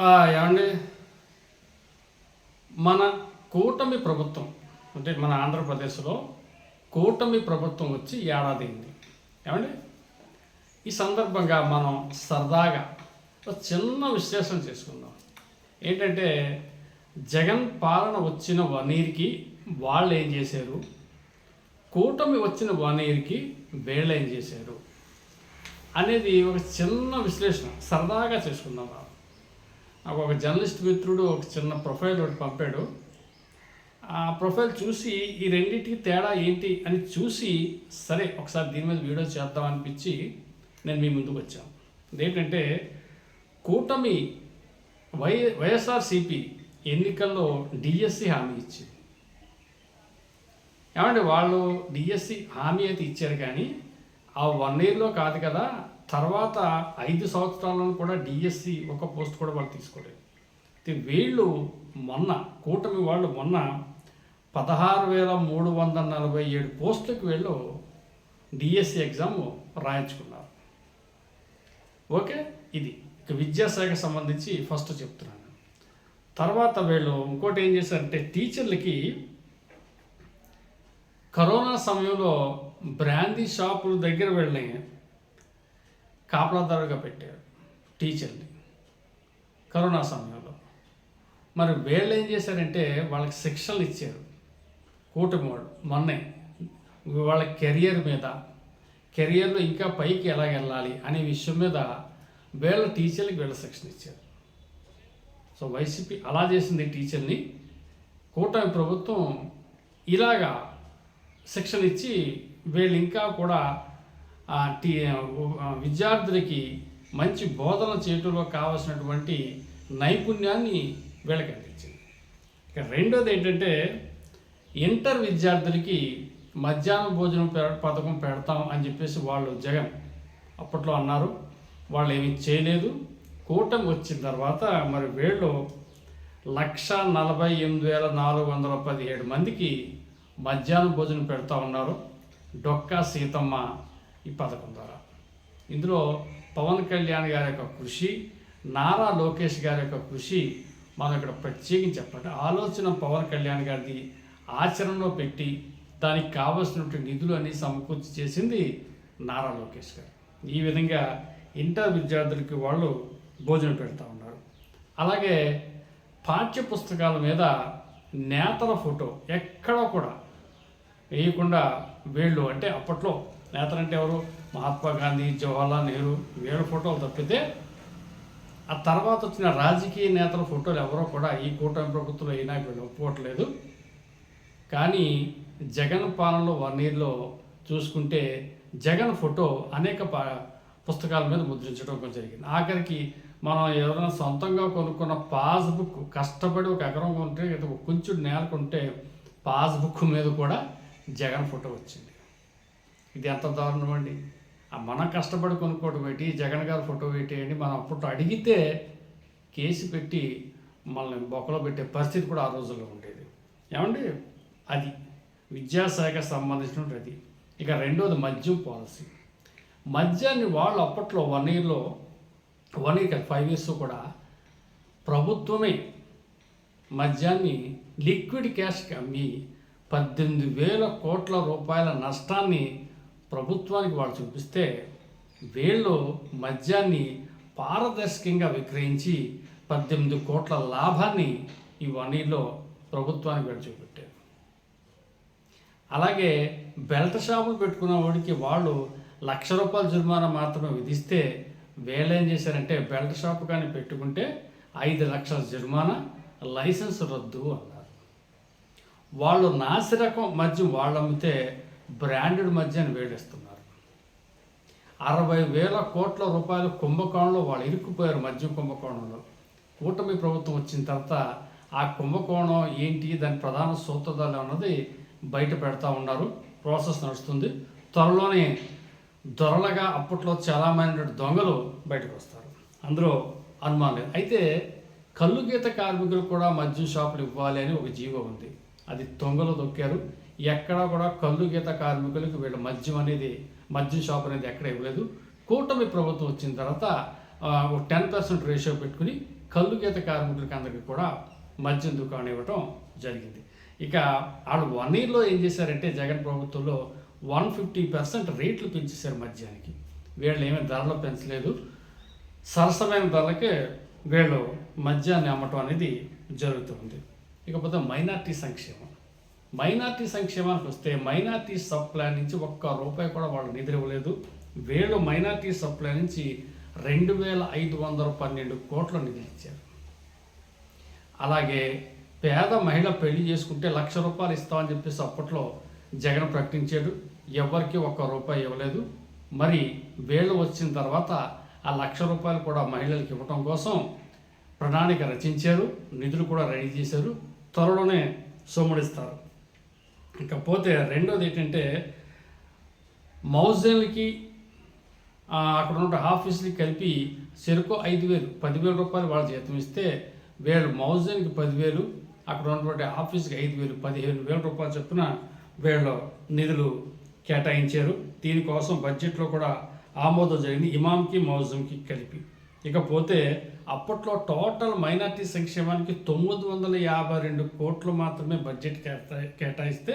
ఏమండి? మన కూటమి ప్రభుత్వం అంటే మన ఆంధ్రప్రదేశ్లో కూటమి ప్రభుత్వం వచ్చి ఏడాది అయింది. ఏమండి? ఈ సందర్భంగా మనం సరదాగా ఒక చిన్న విశ్లేషణ చేసుకుందాం. ఏంటంటే జగన్ పాలన వచ్చిన వన్ ఇయర్కి వాళ్ళు ఏం చేశారు? కూటమి వచ్చిన వన్ ఇయర్కి వీళ్ళు ఏం చేశారు? అనేది ఒక చిన్న విశ్లేషణ. సరదాగా చేసుకుందాం. మనం ఒక జర్నలిస్ట్ మిత్రుడు ఒక చిన్న ప్రొఫైల్ ఒకటి పంపాడు. ఆ ప్రొఫైల్ చూసి ఈ రెండింటికి తేడా ఏంటి అని చూసి సరే ఒకసారి దీని మీద వీడియో చేద్దాం అనిపించి నేను మీ ముందుకు వచ్చాను. ఏంటంటే కూటమి వై వైఎస్ఆర్సిపి ఎన్నికల్లో డిఎస్సి హామీ ఇచ్చింది. ఏమంటే వాళ్ళు డిఎస్సి హామీ అయితే ఇచ్చారు కానీ ఆ వన్ ఇయర్లో కాదు కదా తర్వాత ఐదు సంవత్సరాలను కూడా డిఎస్సి ఒక పోస్ట్ కూడా వాళ్ళు తీసుకోలేదు. అయితే వీళ్ళు మొన్న కూటమి వాళ్ళు మొన్న పదహారు వేల మూడు వందల నలభై ఏడు పోస్టులకు వీళ్ళు డిఎస్సి ఎగ్జామ్ రాయించుకున్నారు. ఓకే? ఇది. ఇక విద్యాశాఖ సంబంధించి ఫస్ట్ చెప్తున్నాను. తర్వాత వీళ్ళు ఇంకోటి ఏం చేశారంటే టీచర్లకి కరోనా సమయంలో బ్రాందీ షాపుల దగ్గర వెళ్ళి కాపలాదారుగా పెట్టారు టీచర్ని కరోనా సమయంలో. మరి వీళ్ళు ఏం చేశారంటే వాళ్ళకి శిక్షణలు ఇచ్చారు. కూటమి వాడు మొన్నే వాళ్ళ కెరియర్ మీద కెరియర్లో ఇంకా పైకి ఎలా వెళ్ళాలి అనే విషయం మీద వీళ్ళ టీచర్లకి వీళ్ళ శిక్షణ ఇచ్చారు. సో వైసీపీ అలా చేసింది టీచర్ని. కూటమి ప్రభుత్వం ఇలాగా శిక్షణ ఇచ్చి వీళ్ళు ఇంకా కూడా టీ విద్యార్థులకి మంచి బోధన చేయటంలో కావాల్సినటువంటి నైపుణ్యాన్ని వీళ్ళకి అందించింది. ఇక రెండోది ఏంటంటే ఇంటర్ విద్యార్థులకి మధ్యాహ్న భోజనం పె- పథకం పెడతాం అని చెప్పేసి వాళ్ళు జగన్ అప్పట్లో అన్నారు. వాళ్ళు ఏమీ చేయలేదు. కూటమి వచ్చిన తర్వాత మరి వీళ్ళు లక్ష నలభై ఎనిమిది వేల నాలుగు వందల పదిహేడు మందికి మధ్యాహ్నం భోజనం పెడతా ఉన్నారు. డొక్కా సీతమ్మ ఈ పథకం ద్వారా. ఇందులో పవన్ కళ్యాణ్ గారి యొక్క కృషి నారా లోకేష్ గారి యొక్క కృషి మనం ఇక్కడ ప్రత్యేకించి చెప్పండి ఆలోచన పవన్ కళ్యాణ్ గారిది ఆచరణలో పెట్టి దానికి కావలసినటువంటి నిధులు అన్ని సమకూర్చి చేసింది నారా లోకేష్ గారు. ఈ విధంగా ఇంటర్ విద్యార్థులకి వాళ్ళు భోజనం పెడతా ఉన్నారు. అలాగే పాఠ్య పుస్తకాల మీద నేతల ఫోటో ఎక్కడ కూడా వేయకుండా వీళ్ళు అంటే అప్పట్లో నేతలంటే ఎవరు? మహాత్మా గాంధీ జవహర్లాల్ నెహ్రూ. వీళ్ళ ఫోటోలు తప్పితే ఆ తర్వాత వచ్చిన రాజకీయ నేతల ఫోటోలు ఎవరో కూడా ఈ కూటమి ప్రభుత్వంలో అయినా వీళ్ళు ఒప్పుకోవట్లేదు. కానీ జగన్ పాలనలో వన్ ఇయర్లో చూసుకుంటే జగన్ ఫోటో అనేక ప పుస్తకాల మీద ముద్రించడం జరిగింది. ఆఖరికి మనం ఎవరైనా సొంతంగా కొనుక్కున్న పాస్బుక్ కష్టపడి ఒక ఎకరం కొంటే ఒక కొంచెం నేల కొంటే పాస్బుక్ మీద కూడా జగన్ ఫోటో వచ్చింది. ఇది ఎంత దారుణం అండి. మనం కష్టపడి కొనుక్కోవడం పెట్టి జగన్ గారి ఫోటో ఏంటి మనం అప్పట్లో అడిగితే కేసు పెట్టి మనల్ని బొక్కలో పెట్టే పరిస్థితి కూడా ఆ రోజుల్లో ఉండేది. ఏమండి? అది విద్యాశాఖ సంబంధించినటువంటి అది. ఇక రెండోది మద్యం పాలసీ. మద్యాన్ని వాళ్ళు అప్పట్లో వన్ ఇయర్లో వన్ ఇయర్ ఫైవ్ ఇయర్స్ కూడా ప్రభుత్వమే మద్యాన్ని లిక్విడ్ క్యాష్కి అమ్మి పద్దెనిమిది వేల కోట్ల రూపాయల నష్టాన్ని ప్రభుత్వానికి వాళ్ళు చూపిస్తే వీళ్ళు మద్యాన్ని పారదర్శకంగా విక్రయించి పద్దెనిమిది కోట్ల లాభాన్ని ఈ వన్ ఇయర్లో ప్రభుత్వానికి వీళ్ళు చూపెట్టారు. అలాగే బెల్ట్ షాపులు పెట్టుకున్న వాడికి వాళ్ళు లక్ష రూపాయల జుర్మానా మాత్రమే విధిస్తే వీళ్ళు ఏం చేశారంటే బెల్ట్ షాప్ కానీ పెట్టుకుంటే ఐదు లక్షల జుర్మానా లైసెన్స్ రద్దు అన్నారు. వాళ్ళు నాసిరకం మద్యం వాళ్ళు అమ్మితే బ్రాండెడ్ మద్యాన్ని వేడిస్తున్నారు. అరవై వేల కోట్ల రూపాయలు కుంభకోణంలో వాళ్ళు ఇరుక్కుపోయారు మద్యం కుంభకోణంలో. కూటమి ప్రభుత్వం వచ్చిన తర్వాత ఆ కుంభకోణం ఏంటి దాని ప్రధాన సూత్రధారులు అన్నది బయట పెడతా ఉన్నారు. ప్రాసెస్ నడుస్తుంది. త్వరలోనే దొరలగా అప్పట్లో చాలామంది దొంగలు బయటకు వస్తారు. అందులో అనుమానం లేదు. అయితే కళ్ళు గీత కార్మికులు కూడా మద్యం షాపులు ఇవ్వాలి అని ఒక జీవో ఉంది. అది దొంగలు దొక్కారు. ఎక్కడా కూడా కళ్ళు గీత కార్మికులకు వీళ్ళ మద్యం అనేది మద్యం షాప్ అనేది ఎక్కడ ఇవ్వలేదు. కూటమి ప్రభుత్వం వచ్చిన తర్వాత ఒక టెన్ పర్సెంట్ రేషియో పెట్టుకుని కళ్ళు గీత కార్మికులకి అందరికీ కూడా మద్యం దుకాణం ఇవ్వటం జరిగింది. ఇక వాళ్ళు వన్ ఇయర్లో ఏం చేశారంటే జగన్ ప్రభుత్వంలో వన్ ఫిఫ్టీ పర్సెంట్ రేట్లు పెంచేశారు మద్యానికి. వీళ్ళు ఏమీ ధరలు పెంచలేదు. సరసమైన ధరలకే వీళ్ళు మద్యాన్ని అమ్మటం అనేది జరుగుతుంది ఇకపోతే మైనార్టీ సంక్షేమం. మైనార్టీ సంక్షేమానికి వస్తే మైనార్టీ సబ్ ప్లాన్ నుంచి ఒక్క రూపాయి కూడా వాళ్ళు నిధులు ఇవ్వలేదు. వీళ్ళు మైనార్టీ సబ్ ప్లాన్ నుంచి రెండు వేల ఐదు వందల పన్నెండు కోట్ల నిధులు ఇచ్చారు. అలాగే పేద మహిళ పెళ్ళి చేసుకుంటే లక్ష రూపాయలు ఇస్తామని చెప్పేసి అప్పట్లో జగన్ ప్రకటించాడు. ఎవరికి ఒక్క రూపాయి ఇవ్వలేదు. మరి వేళ్ళు వచ్చిన తర్వాత ఆ లక్ష రూపాయలు కూడా మహిళలకు ఇవ్వటం కోసం ప్రణాళిక రచించారు. నిధులు కూడా రెడీ చేశారు. త్వరలోనే సోముడిస్తారు ఇకపోతే రెండోది ఏంటంటే మౌజన్లకి అక్కడ ఉన్న ఆఫీసులకి కలిపి చెరుకు ఐదు వేలు పదివేల రూపాయలు వాళ్ళ జీతం ఇస్తే వీళ్ళు మౌజన్కి పదివేలు అక్కడ ఉన్నటువంటి ఆఫీస్కి ఐదు వేలు పదిహేను వేల రూపాయలు చొప్పున వీళ్ళు నిధులు కేటాయించారు. దీనికోసం బడ్జెట్లో కూడా ఆమోదం జరిగింది. ఇమామ్కి మౌజంకి కలిపి. ఇకపోతే అప్పట్లో టోటల్ మైనార్టీ సంక్షేమానికి తొమ్మిది వందల యాభై రెండు కోట్లు మాత్రమే బడ్జెట్ కేటా కేటాయిస్తే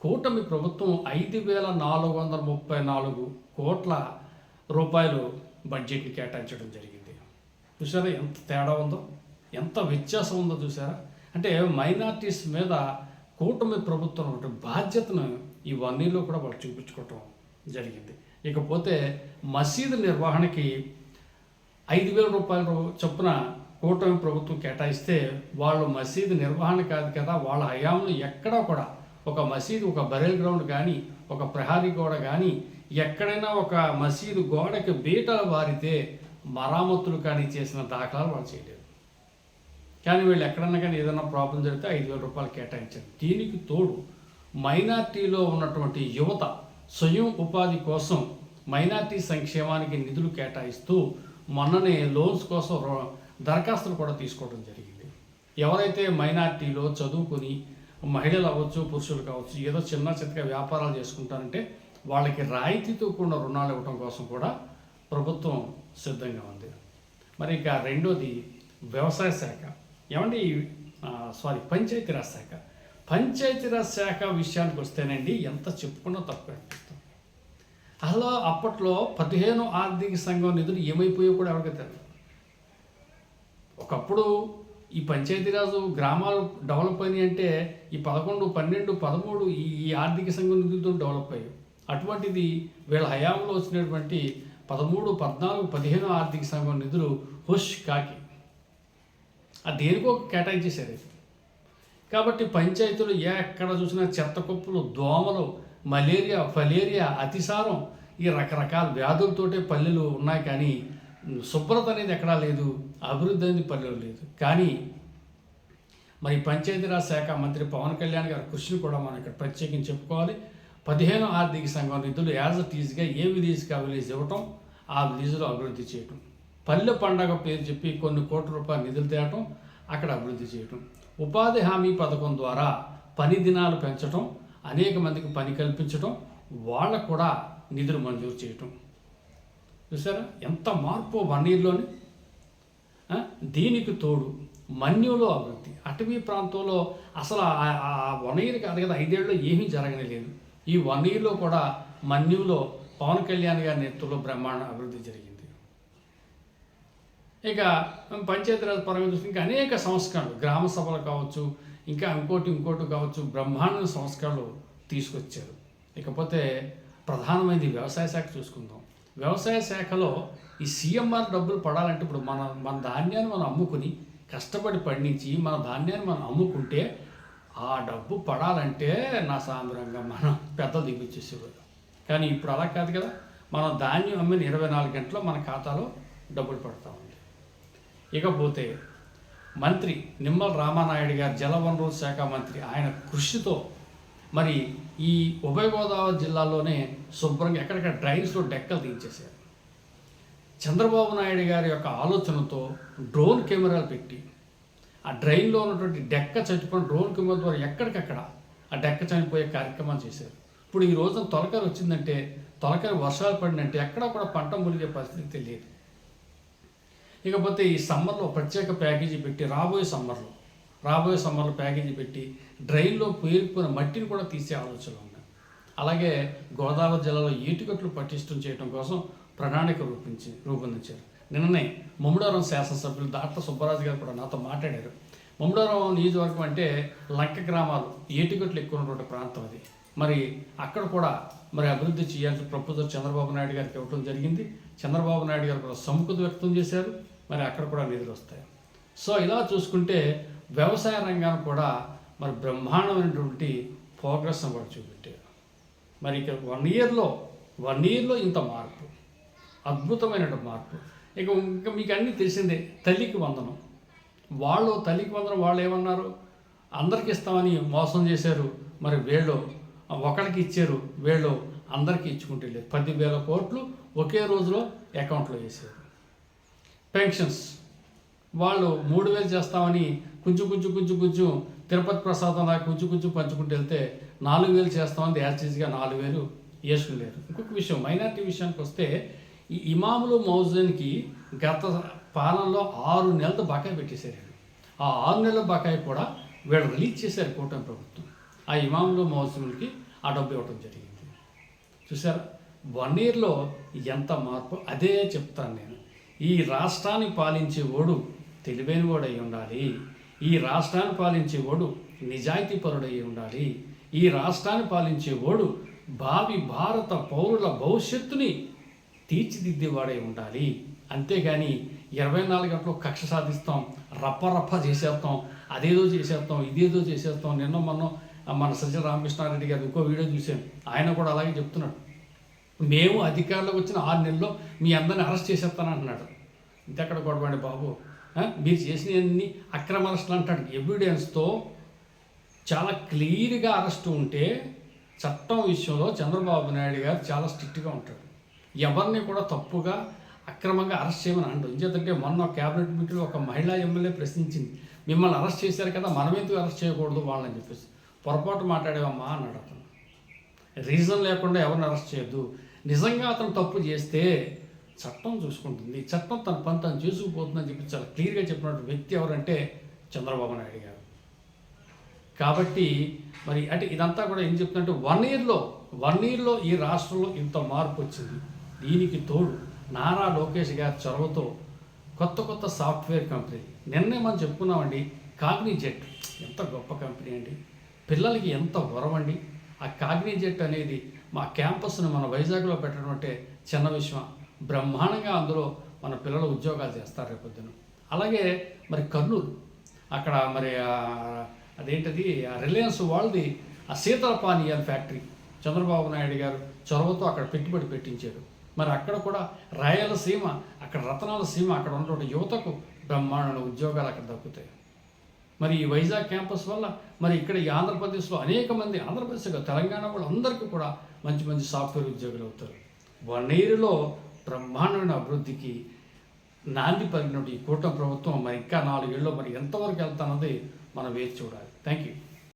కూటమి ప్రభుత్వం ఐదు వేల నాలుగు వందల ముప్పై నాలుగు కోట్ల రూపాయలు బడ్జెట్ని కేటాయించడం జరిగింది. చూసారా ఎంత తేడా ఉందో? ఎంత వ్యత్యాసం ఉందో చూసారా అంటే మైనార్టీస్ మీద కూటమి ప్రభుత్వం ఒకటి బాధ్యతను ఈ కూడా వాళ్ళు చూపించుకోవటం జరిగింది. ఇకపోతే మసీదు నిర్వహణకి ఐదు వేల రూపాయల చొప్పున కూటమి ప్రభుత్వం కేటాయిస్తే వాళ్ళు మసీదు నిర్వహణ కాదు కదా వాళ్ళ హయాంలో ఎక్కడా కూడా ఒక మసీదు ఒక బరెల్ గ్రౌండ్ కానీ ఒక ప్రహారీ గోడ కానీ ఎక్కడైనా ఒక మసీదు గోడకి బీటలు వారితే మరామతులు కానీ చేసిన దాఖలాలు వాళ్ళు చేయలేదు. కానీ వీళ్ళు ఎక్కడన్నా కానీ ఏదైనా ప్రాబ్లం జరిగితే ఐదు వేల రూపాయలు కేటాయించారు. దీనికి తోడు మైనార్టీలో ఉన్నటువంటి యువత స్వయం ఉపాధి కోసం మైనార్టీ సంక్షేమానికి నిధులు కేటాయిస్తూ మొన్ననే లోన్స్ కోసం దరఖాస్తులు కూడా తీసుకోవడం జరిగింది. ఎవరైతే మైనార్టీలో చదువుకొని మహిళలు అవ్వచ్చు పురుషులు కావచ్చు ఏదో చిన్న చిన్నగా వ్యాపారాలు చేసుకుంటారంటే వాళ్ళకి రాయితీతో కూడిన రుణాలు ఇవ్వడం కోసం కూడా ప్రభుత్వం సిద్ధంగా ఉంది. మరి ఇక రెండోది వ్యవసాయ శాఖ. ఏమండి సారీ పంచాయతీరాజ్ శాఖ. పంచాయతీరాజ్ శాఖ విషయానికి వస్తేనండి ఎంత చెప్పుకున్నా తప్పండి అసలు అప్పట్లో పదిహేను ఆర్థిక సంఘం నిధులు ఏమైపోయాయో కూడా ఎవరికి తెలియదు ఒకప్పుడు ఈ పంచాయతీరాజు గ్రామాలు డెవలప్ అయినాయి అంటే ఈ పదకొండు పన్నెండు పదమూడు ఈ ఈ ఆర్థిక సంఘం నిధులతో డెవలప్ అయ్యాయి. అటువంటిది వీళ్ళ హయాంలో వచ్చినటువంటి పదమూడు పద్నాలుగు పదిహేను ఆర్థిక సంఘం నిధులు హుష్ కాకి. ఆ దేనికో కేటాయించేశారు. కాబట్టి పంచాయతీలు ఎక్కడ చూసినా చెత్త కుప్పలు దోమలు మలేరియా ఫలేరియా అతిసారం ఈ రకరకాల వ్యాధులతోటే పల్లెలు ఉన్నాయి కానీ శుభ్రత అనేది ఎక్కడా లేదు అభివృద్ధి అనేది పల్లెలు లేదు. కానీ మరి పంచాయతీరాజ్ శాఖ మంత్రి పవన్ కళ్యాణ్ గారి కృషిని కూడా మనం ఇక్కడ ప్రత్యేకించి చెప్పుకోవాలి. పదిహేను ఆర్థిక సంఘం నిధులు యాజ్ అ టీజ్గా ఏ విలేజ్కి ఆ విలేజ్ ఇవ్వటం ఆ విలీజ్లో అభివృద్ధి చేయటం. పల్లె పండగ పేరు చెప్పి కొన్ని కోట్ల రూపాయల నిధులు తేయటం అక్కడ అభివృద్ధి చేయటం. ఉపాధి హామీ పథకం ద్వారా పని దినాలు పెంచటం అనేక మందికి పని కల్పించటం వాళ్ళకు కూడా నిధులు మంజూరు చేయటం. చూసారా ఎంత మార్పు వన్ ఇయర్లోని దీనికి తోడు మన్యులో అభివృద్ధి. అటవీ ప్రాంతంలో అసలు ఆ- వన్ ఇయర్ కాదు కదా ఐదేళ్ళలో ఏమీ జరగలేదు ఈ వన్ ఇయర్లో కూడా మన్యులో పవన్ కళ్యాణ్ గారి నేతృత్వంలో బ్రహ్మాండ అభివృద్ధి జరిగింది. ఇక పంచాయతీరాజ్ పరంగా చూస్తే ఇంకా అనేక సంస్కరణలు గ్రామ సభలు కావచ్చు ఇంకా ఇంకోటి ఇంకోటి కావచ్చు బ్రహ్మాండ సంస్కరణలు తీసుకొచ్చారు. ఇకపోతే ప్రధానమైనది వ్యవసాయ శాఖ చూసుకుందాం. వ్యవసాయ శాఖలో ఈ సీఎంఆర్ డబ్బులు పడాలంటే ఇప్పుడు మన మన ధాన్యాన్ని మనం అమ్ముకుని కష్టపడి పండించి మన ధాన్యాన్ని మనం అమ్ముకుంటే ఆ డబ్బు పడాలంటే నా సాంద్రంగా మనం పెద్ద దిగుచ్చేసేవారు కానీ ఇప్పుడు అలా కాదు కదా. మనం ధాన్యం అమ్మిన ఇరవై నాలుగు గంటల్లో మన ఖాతాలో డబ్బులు పడతా ఉంది. ఇకపోతే మంత్రి నిమ్మల రామానాయుడు గారు జలవనరుల శాఖ మంత్రి. ఆయన కృషితో మరి ఈ ఉభయ గోదావరి జిల్లాలోనే శుభ్రంగా ఎక్కడెక్కడ డ్రైన్స్లో డెక్కలు దించేశారు. చంద్రబాబు నాయుడు గారి యొక్క ఆలోచనతో డ్రోన్ కెమెరాలు పెట్టి ఆ డ్రైన్లో ఉన్నటువంటి డెక్క చచ్చిపోయిన డ్రోన్ కెమెరా ద్వారా ఎక్కడికక్కడ ఆ డెక్క చనిపోయే కార్యక్రమాలు చేశారు. ఇప్పుడు ఈ రోజున తొలకరి వచ్చిందంటే తొలకరి వర్షాలు పడినంటే ఎక్కడా కూడా పంట మునిగే పరిస్థితి తెలియదు ఇకపోతే ఈ సమ్మర్లో ప్రత్యేక ప్యాకేజీ పెట్టి రాబోయే సమ్మర్లో రాబోయే సమ్మర్లో ప్యాకేజీ పెట్టి డ్రైన్లో పేరుకున్న మట్టిని కూడా తీసే ఆలోచనలు ఉన్నాయి అలాగే గోదావరి జిల్లాలో ఏటుకట్లు పటిష్టం చేయడం కోసం ప్రణాళిక రూపించి రూపొందించారు. నిన్ననే ముమ్మడారం శాసనసభ్యులు డాక్టర్ సుబ్బరాజు గారు కూడా నాతో మాట్లాడారు. ముమ్మడారం నియోజకవర్గం అంటే లంక గ్రామాలు ఏటుకట్లు ఎక్కువ ఉన్నటువంటి ప్రాంతం అది. మరి అక్కడ కూడా మరి అభివృద్ధి చేయాల్సిన ప్రపోజల్ చంద్రబాబు నాయుడు గారికి ఇవ్వడం జరిగింది. చంద్రబాబు నాయుడు గారు కూడా సముఖత వ్యక్తం చేశారు. మరి అక్కడ కూడా నిధులు వస్తాయి. సో ఇలా చూసుకుంటే వ్యవసాయ రంగాన్ని కూడా మరి బ్రహ్మాండమైనటువంటి ప్రోగ్రెస్ వాడు చూపెట్టారు. మరి ఇక వన్ ఇయర్లో వన్ ఇయర్లో ఇంత మార్పు అద్భుతమైన మార్పు. ఇక ఇంకా మీకు అన్నీ తెలిసిందే తల్లికి వందనం. వాళ్ళు తల్లికి వందనం వాళ్ళు ఏమన్నారు? అందరికి ఇస్తామని మోసం చేశారు మరి వీళ్ళు ఒకరికి ఇచ్చారు వీళ్ళు అందరికీ ఇచ్చుకుంటే లేదు. పదివేల కోట్లు ఒకే రోజులో అకౌంట్లో వేసారు పెన్షన్స్. వాళ్ళు మూడు వేలు చేస్తామని కొంచెం కొంచెం కొంచెం కొంచెం తిరుపతి ప్రసాదం లాగా కొంచెం కొంచెం పంచుకుంటూ వెళ్తే నాలుగు వేలు చేస్తామని యాచిజ్గా నాలుగు వేలు వేసుకులేరు ఇంకొక విషయం మైనార్టీ విషయానికి వస్తే ఈ ఇమాములు మౌజన్కి గత పాలనలో ఆరు నెలలు బకాయి పెట్టేశారు ఆ ఆరు నెలల బకాయి కూడా వీళ్ళు రిలీజ్ చేశారు కూటమి ప్రభుత్వం. ఆ ఇమాములు మౌజన్కి ఆ డబ్బు ఇవ్వడం జరిగింది. చూసారా? వన్ ఇయర్లో ఎంత మార్పు? అదే చెప్తాను నేను. ఈ రాష్ట్రాన్ని పాలించే ఓడు తెలివైన వాడు ఉండాలి. ఈ రాష్ట్రాన్ని పాలించే ఓడు నిజాయితీ పరుడై ఉండాలి. ఈ రాష్ట్రాన్ని పాలించే ఓడు భావి భారత పౌరుల భవిష్యత్తుని తీర్చిదిద్దేవాడై ఉండాలి. అంతేగాని ఇరవై నాలుగు గంటలు కక్ష సాధిస్తాం రప్ప రప్ప చేసేస్తాం అదేదో చేసేస్తాం ఇదేదో చేసేస్తాం. నిన్న మనం మన సజ్జల రామకృష్ణారెడ్డి గారు ఇంకో వీడియో చూసాం ఆయన కూడా అలాగే చెప్తున్నాడు. మేము అధికారంలోకి వచ్చిన ఆరు నెలల్లో మీ అందరిని అరెస్ట్ చేసేస్తాను అంటున్నాడు. ఇంతెక్కడ గొడవండి బాబు? మీరు చేసినవన్నీ అక్రమ అరెస్టులు అంటాడు. ఎవిడెన్స్తో చాలా క్లియర్గా అరెస్ట్ ఉంటే చట్టం విషయంలో చంద్రబాబు నాయుడు గారు చాలా స్ట్రిక్ట్గా ఉంటాడు. ఎవరిని కూడా తప్పుగా అక్రమంగా అరెస్ట్ చేయమని అంటారు ఎందుకంటే మొన్న క్యాబినెట్ మీటింగ్లో ఒక మహిళా ఎమ్మెల్యే ప్రశ్నించింది. మిమ్మల్ని అరెస్ట్ చేశారు కదా మనం ఎందుకు అరెస్ట్ చేయకూడదు? వాళ్ళని చెప్పేసి. పొరపాటు మాట్లాడేవమ్మా అన్నాడు అతను. రీజన్ లేకుండా ఎవరిని అరెస్ట్ చేయొద్దు. నిజంగా అతను తప్పు చేస్తే చట్టం చూసుకుంటుంది. చట్టం తన పని తను చేసుకుపోతుందని చెప్పి చాలా క్లియర్గా చెప్పినటువంటి వ్యక్తి ఎవరంటే చంద్రబాబు నాయుడు గారు. కాబట్టి మరి అంటే ఇదంతా కూడా ఏం చెప్తుందంటే వన్ ఇయర్లో వన్ ఇయర్లో ఈ రాష్ట్రంలో ఇంత మార్పు వచ్చింది. దీనికి తోడు నారా లోకేష్ గారి చొరవతో కొత్త కొత్త సాఫ్ట్వేర్ కంపెనీ. నిన్నే మనం చెప్పుకున్నామండి కాగ్నిజెట్. ఎంత గొప్ప కంపెనీ అండి. పిల్లలకి ఎంత వరవండి ఆ కాగ్నిజెట్ అనేది మా క్యాంపస్ను మన వైజాగ్లో పెట్టడం అంటే చిన్న విషయం. బ్రహ్మాండంగా అందులో మన పిల్లలు ఉద్యోగాలు చేస్తారు రేపొద్దున అలాగే మరి కర్నూలు. అక్కడ మరి అదేంటిది అదేంటది? ఆ రిలయన్స్ వాళ్ళది ఆ శీతల పానీయాల ఫ్యాక్టరీ. చంద్రబాబు నాయుడు గారు చొరవతో అక్కడ పెట్టుబడి పెట్టించారు. మరి అక్కడ కూడా రాయలసీమ అక్కడ రతనాల సీమ అక్కడ ఉన్నటువంటి యువతకు బ్రహ్మాండంలో ఉద్యోగాలు అక్కడ దక్కుతాయి. మరి ఈ వైజాగ్ క్యాంపస్ వల్ల మరి ఇక్కడ ఈ ఆంధ్రప్రదేశ్లో అనేక మంది ఆంధ్రప్రదేశ్ తెలంగాణ వాళ్ళందరికీ కూడా మంచి మంచి సాఫ్ట్వేర్ ఉద్యోగులు అవుతారు. వన్ ఇయర్లో బ్రహ్మాండమైన అభివృద్ధికి నాంది పలికినటువంటి ఈ కూటమి ప్రభుత్వం మరి ఇంకా నాలుగేళ్ళు మరి ఎంతవరకు వెళ్తానది మనం వేచి చూడాలి. Thank you